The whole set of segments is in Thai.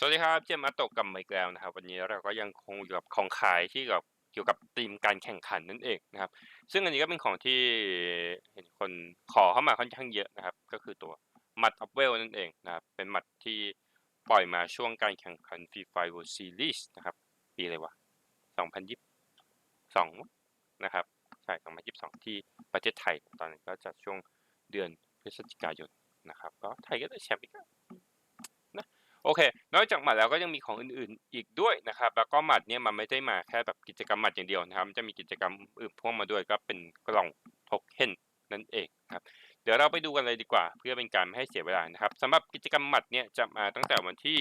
สวัสดีครับ เจมส์อาตะกับไมค์แล้วนะครับ วันนี้เราก็ยังคงอยู่กับของขายที่กับเกี่ยวกับธีมการแข่งขันนั่นเองนะครับ ซึ่งอันนี้ก็เป็นของที่เห็นคนขอเข้ามาค่อนข้างเยอะนะครับ ก็คือตัวมัดอัพเวลนั่นเองนะครับ เป็นมัดที่ปล่อยมาช่วงการแข่งขัน Free Fire World Series นะครับ ปีอะไรวะ 2022 นะครับ ใช่ 2022 ที่ประเทศไทย ตอนนั้นก็จะช่วงเดือนพฤศจิกายนนะครับ ก็ไทยก็ได้แชมป์อีกแล้ว โอเค นอกจากหมัดแล้วก็ยังมีของอื่นๆอีกด้วยนะครับ แล้วก็หมัดเนี่ยมันไม่ได้มาแค่แบบกิจกรรมหมัดอย่างเดียวนะครับ จะมีกิจกรรมอื่นพ่วงมาด้วยก็เป็นกล่องโทเค็นนั่นเองครับ เดี๋ยวเราไปดูกันเลยดีกว่า เพื่อเป็นการไม่ให้เสียเวลานะครับสำหรับกิจกรรมหมัดเนี่ยจะมาตั้งแต่วันที่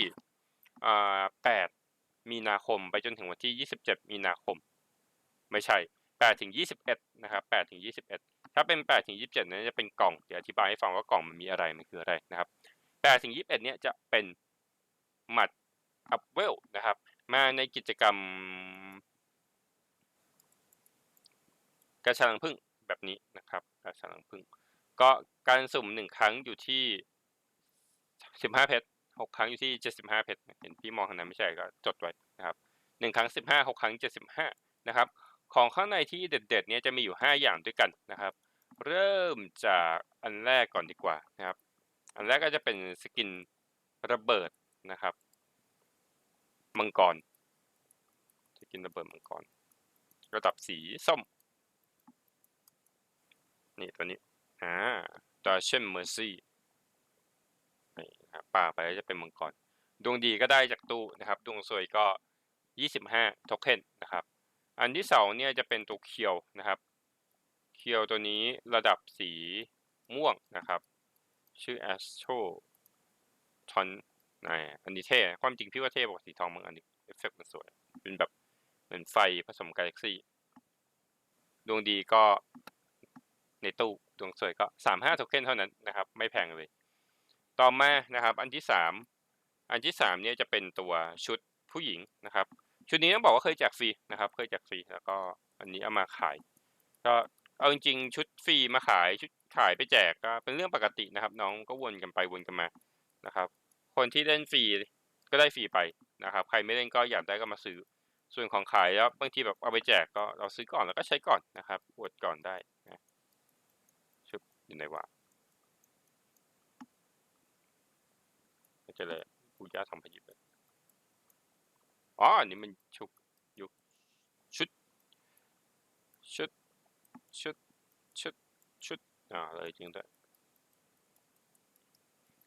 8มีนาคมไปจนถึงวันที่ 27 มีนาคม ไม่ใช่8ถึง21นะครับ8ถึง21 ถ้าเป็น8ถึง27นั้นจะเป็นกล่องเดี๋ยวอธิบายให้ฟังว่ากล่องมันมีอะไรมันคืออะไรนะครับ8ถึง21เนี่ยจะเป็น หมัดอัพเวลนะครับ มาในกิจกรรม กระชังพึ่งแบบนี้นะครับกระชังพึ่งก็การสุ่มหนึ่งครั้งอยู่ที่15เพชรหกครั้งอยู่ที่75เพชรเห็นพี่มองทางนั้นไม่ใช่ก็จดไว้นะครับหนึ่งครั้ง15หกครั้ง75นะครับของข้างในที่เด็ดๆเนี่ยจะมีอยู่ 5 อย่างด้วยกันนะครับ เริ่มจากอันแรกก่อนดีกว่านะครับ อันแรกก็จะเป็นสกินระเบิด นะครับ มังกรสกินระเบิดมังกร ระดับสีส้ม นี่ตัวนี้อ่าดอเชนเมอร์ซี่นี่นะป่าไปแล้วจะเป็นมังกร ดวงดีก็ได้จากตู้นะครับ ดวงสวยก็ 25 โทเค็นนะครับ อันที่สองเนี่ยจะเป็นตัวเคียวนะครับ เคียวตัวนี้ระดับสีม่วงนะครับ ชื่อ Astro ทอน อันนี้เท่ความจริงพี่ว่าเท่กว่าสีทองบางอันนี้เอฟเฟกต์มันสวย เป็นแบบเหมือนไฟผสมกาแล็กซี่ ดวงดีก็ในตู้ดวงสวยก็35โทเค็นเท่านั้นนะครับ ไม่แพงเลย ต่อมานะครับ อันที่สามอันที่สามเนี่ยจะเป็นตัวชุดผู้หญิงนะครับ ชุดนี้ต้องบอกว่าเคยแจกฟรีนะครับ เคยแจกฟรีแล้วก็อันนี้เอามาขาย ก็เอาจริงๆชุดฟรีมาขายชุดขายไปแจกก็เป็นเรื่องปกตินะครับ น้องก็วนกันไปวนกันมานะครับ คนที่เล่นฟรีก็ได้ฟรีไปนะครับ ใครไม่เล่นก็อยากได้ก็มาซื้อ ส่วนของขายแล้วบางทีแบบเอาไปแจกก็เราซื้อก่อนแล้วก็ใช้ก่อนนะครับอวดก่อนได้นะชุบอยู่ไหนวะไม่จอเลยกูย่าทำพยิบเลยอ๋ออันนี้มันชุบยุคชุด ชุด ชุด ชุด ชุด อ่าเลยจริงด้วย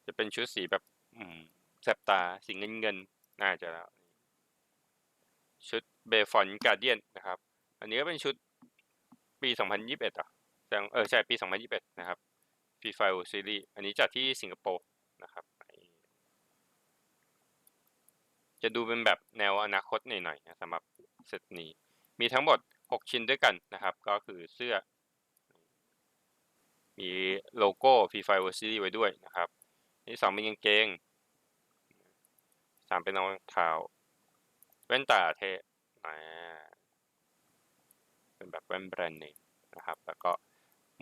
จะเป็นชุดสีแบบ อืมแสบตาสีเงินเงินน่าจะแล้วชุดเบฟอนการเดียนนะครับ อันนี้ก็เป็นชุดปี 2021อะแสดงเออใช่ปี 2021 นะครับฟรีไฟล์ซีรีส์อันนี้จัดที่สิงคโปร์นะครับ จะดูเป็นแบบแนวอนาคตหน่อยๆนะสำหรับเซตนี้ มีทั้งหมด 6 ชิ้นด้วยกันนะครับ ก็คือเสื้อ มีโลโก้ฟรีไฟล์ซีรีส์ไว้ด้วยนะครับ ที่สองเป็นกางเกง สามเป็นรองเท้าแว่นตาเทอ่าเป็นแบบแว่นแบรนด์เนมนะครับ แล้วก็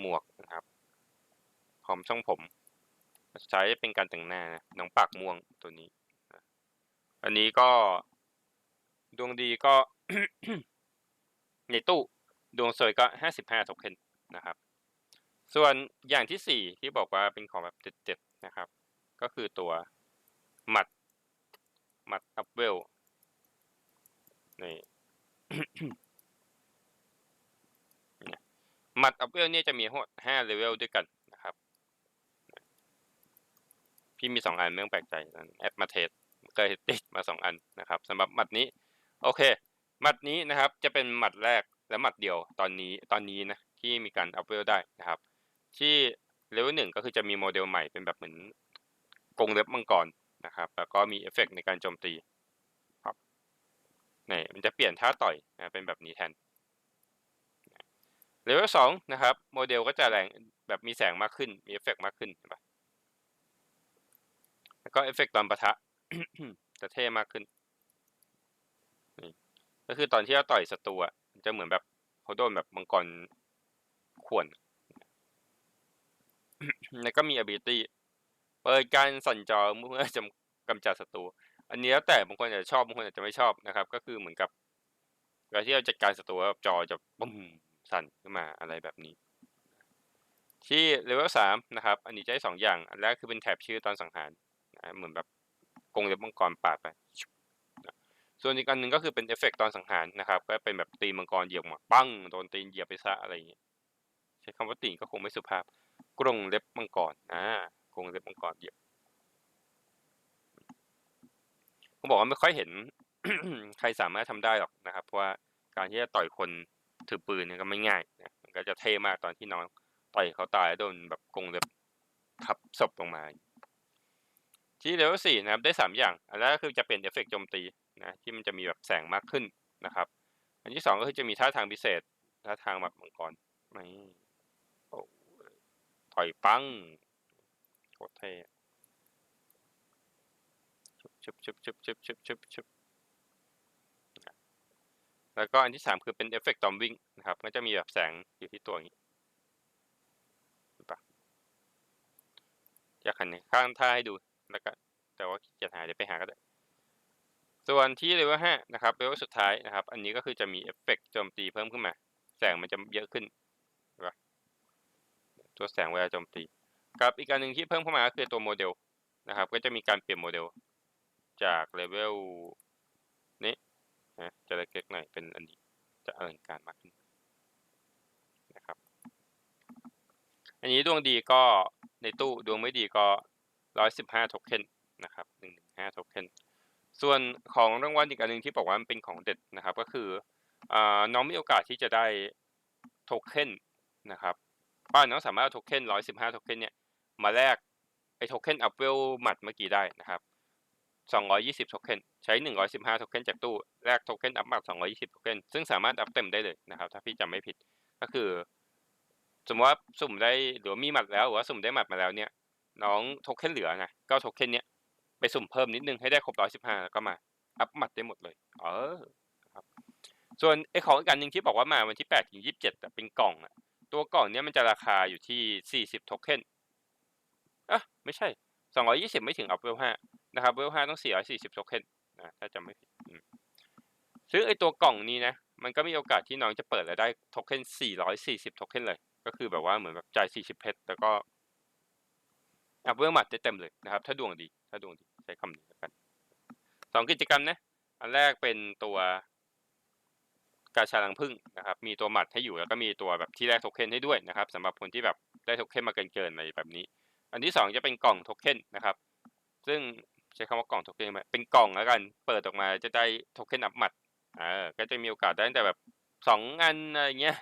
หมวกนะครับพร้อมช่องผม ใช้เป็นการแต่งหน้านะน้องปากม่วงตัวนี้ อันนี้ก็ ดวงดีก็ ในตู้ดวงสวยก็ห้าสิบห้าโทเค็นนะครับ ส่วนอย่างที่สี่ที่บอกว่าเป็นของแบบเด็ดๆนะครับ ก็คือตัวหมัด หมัดอัพเวลนี่หมัดอัพเวลเนี่ยจะมีทั้งหมดห้าเลเวลด้วยกันนะครับ พี่มีสองอันไม่ต้องแปลกใจแอปมาเทสเคยติดมาสองอันนะครับสำหรับหมัดนี้ โอเคหมัดนี้นะครับจะเป็นหมัดแรกและหมัดเดียวตอนนี้ตอนนี้นะที่มีการอัพเวลได้นะครับ ที่เลเวลหนึ่งก็คือจะมีโมเดลใหม่เป็นแบบเหมือนกรงเล็บมังกร นะครับ แล้วก็มีเอฟเฟกในการโจมตีครับนี่มันจะเปลี่ยนท่าต่อยนะเป็นแบบนี้แทนเลเวลสองนะครับ โมเดลก็จะแรงแบบมีแสงมากขึ้น มีเอฟเฟกมากขึ้นเห็นปะแล้วก็เอฟเฟกตอนปะทะจะเท่มากขึ้นนี่ก็คือตอนที่เราต่อยศัตรูอะมันจะเหมือนแบบเขาโดนแบบมังกรข่วนแล้วก็มี ability เปิดการสั่นจอเมื่อจะกำจัดศัตรู อันนี้แล้วแต่บางคนอาจจะชอบบางคนอาจจะไม่ชอบนะครับ ก็คือเหมือนกับเวลาที่เราจัดการศัตรูจอจะปุ้มสั่นขึ้นมาอะไรแบบนี้ ที่เลเวลสามนะครับ อันนี้จะได้สองอย่าง อันแรกคือเป็นแถบชื่อตอนสังหารนะเหมือนแบบกรงเล็บมังกรปาดไป ส่วนอีกอันหนึ่งก็คือเป็นเอฟเฟกต์ตอนสังหารนะครับ ก็เป็นแบบตีมังกรเหยียบมาปั้งโดนตีนเหยียบไปซะอะไรอย่างเงี้ยใช้คำว่าตีนก็คงไม่สุภาพกรงเล็บมังกรอ่า งเล็บมังกรเยียบผมบอกว่าไม่ค่อยเห็นใครสามารถทำได้หรอกนะครับ เพราะว่าการที่จะต่อยคนถือปืนเนี่ยก็ไม่ง่ายนะมันก็จะเท่มากตอนที่น้องต่อยเขาตายแล้วโดนแบบกรงเล็บทับศพลงมาที่เลเวลสี่นะครับได้สามอย่าง อันแรกก็คือจะเป็นเอฟเฟกต์โจมตีนะที่มันจะมีแบบแสงมากขึ้นนะครับ อันที่สองก็คือจะมีท่าทางพิเศษท่าทางแบบมังกรไม่โอ้ต่อยปัง โคตรเท่ชุบชุบชุบชุบชุบชุบชุบแล้วก็อันที่สามคือเป็นเอฟเฟกต์ตอมวิ่งนะครับ ก็จะมีแบบแสงอยู่ที่ตัวนี้ปะอยากหันข้างท่าให้ดูแล้วก็แต่ว่าขี้เกียจหาเดี๋ยวไปหาก็ได้ ส่วนที่เลเวลห้านะครับเลเวลสุดท้ายนะครับ อันนี้ก็คือจะมีเอฟเฟกต์โจมตีเพิ่มขึ้นมา แสงมันจะเยอะขึ้นเห็นปะตัวแสงเวลาโจมตี ครับอีกอันหนึ่งที่เพิ่มเข้ามาก็คือตัวโมเดลนะครับ ก็จะมีการเปลี่ยนโมเดลจากเลเวลนี้นะจะเล็กๆหน่อยเป็นอันนี้จะอลังการมากขึ้นนะครับ อันนี้ดวงดีก็ในตู้ดวงไม่ดีก็ร้อยสิบห้าโทเค็นนะครับหนึ่งหนึ่งห้าโทเค็นส่วนของรางวัลอีกอันหนึ่งที่บอกว่ามันเป็นของเด็ดนะครับ ก็คืออน้องมีโอกาสที่จะได้โทเค็นนะครับ บ้าน้องสามารถเอาโทเค็นร้อยสิบห้าโทเค็นเนี่ยมาแลกไอโทเค็นอัพเวลหมัดเมื่อกี้ได้นะครับ220โทเค็นใช้115โทเค็นจากตู้แลกโทเค็นอัพมา220โทเค็นซึ่งสามารถอัพเต็มได้เลยนะครับถ้าพี่จำไม่ผิดก็คือ สมมติว่าสุ่มได้หรือมีหมัดแล้วหรือว่าสุ่มได้หมัดมาแล้วเนี่ยน้องโทเค็นเหลือนะก็โทเค็นเนี้ยไปสุ่มเพิ่มนิดนึงให้ได้ครบ115แล้วก็มาอัพหมัดได้หมดเลยเออครับส่วนไอของอีกอันหนึ่งที่บอกว่ามาวันที่8ถึง27แต่เป็นกล่องอะ ตัวกล่องเนี้ยมันจะราคาอยู่ที่ 40 โทเค็นอะไม่ใช่ 220 ไม่ถึงอัพเวล5นะครับเวลห้าต้อง 440 โทเค็นนะถ้าจำไม่ผิดซึ่งไอตัวกล่องนี้นะ มันก็มีโอกาสที่น้องจะเปิดแล้วได้โทเค็น 440 โทเค็นเลย ก็คือแบบว่าเหมือนแบบจ่าย 40 เพชรแล้วก็อัพเวลหมัดได้เต็มเลยนะครับ ถ้าดวงดี ถ้าดวงดีใช้คำนี้กันสองกิจกรรมนะ อันแรกเป็นตัว กาชาลังพึ่งนะครับ มีตัวหมัดให้อยู่แล้วก็มีตัวแบบที่แลกโทเค็นให้ด้วยนะครับสำหรับคนที่แบบได้โทเค็นมาเกินๆอะไรแบบนี้ อันที่สองจะเป็นกล่องโทเค็นนะครับ ซึ่งใช้คำว่ากล่องโทเค็นไหมเป็นกล่องแล้วกัน เปิดออกมาจะได้โทเค็นอัพหมัดอ่าก็จะมีโอกาสได้แต่แบบสองอันอะไรเงี้ย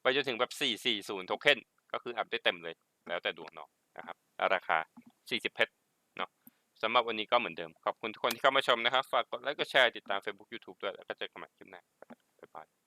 ไปจนถึงแบบสี่สี่ศูนย์โทเค็นก็คืออัพได้เต็มเลย แล้วแต่ดวงเนาะนะครับ ราคาสี่สิบเพชรเนาะสำหรับวันนี้ก็เหมือนเดิม ขอบคุณทุกคนที่เข้ามาชมนะครับ ฝากกดไลค์กดแชร์ติดตาม Facebook YouTube ด้วยแล้วก็เจอกันใหม่คลิปหน้า Aye.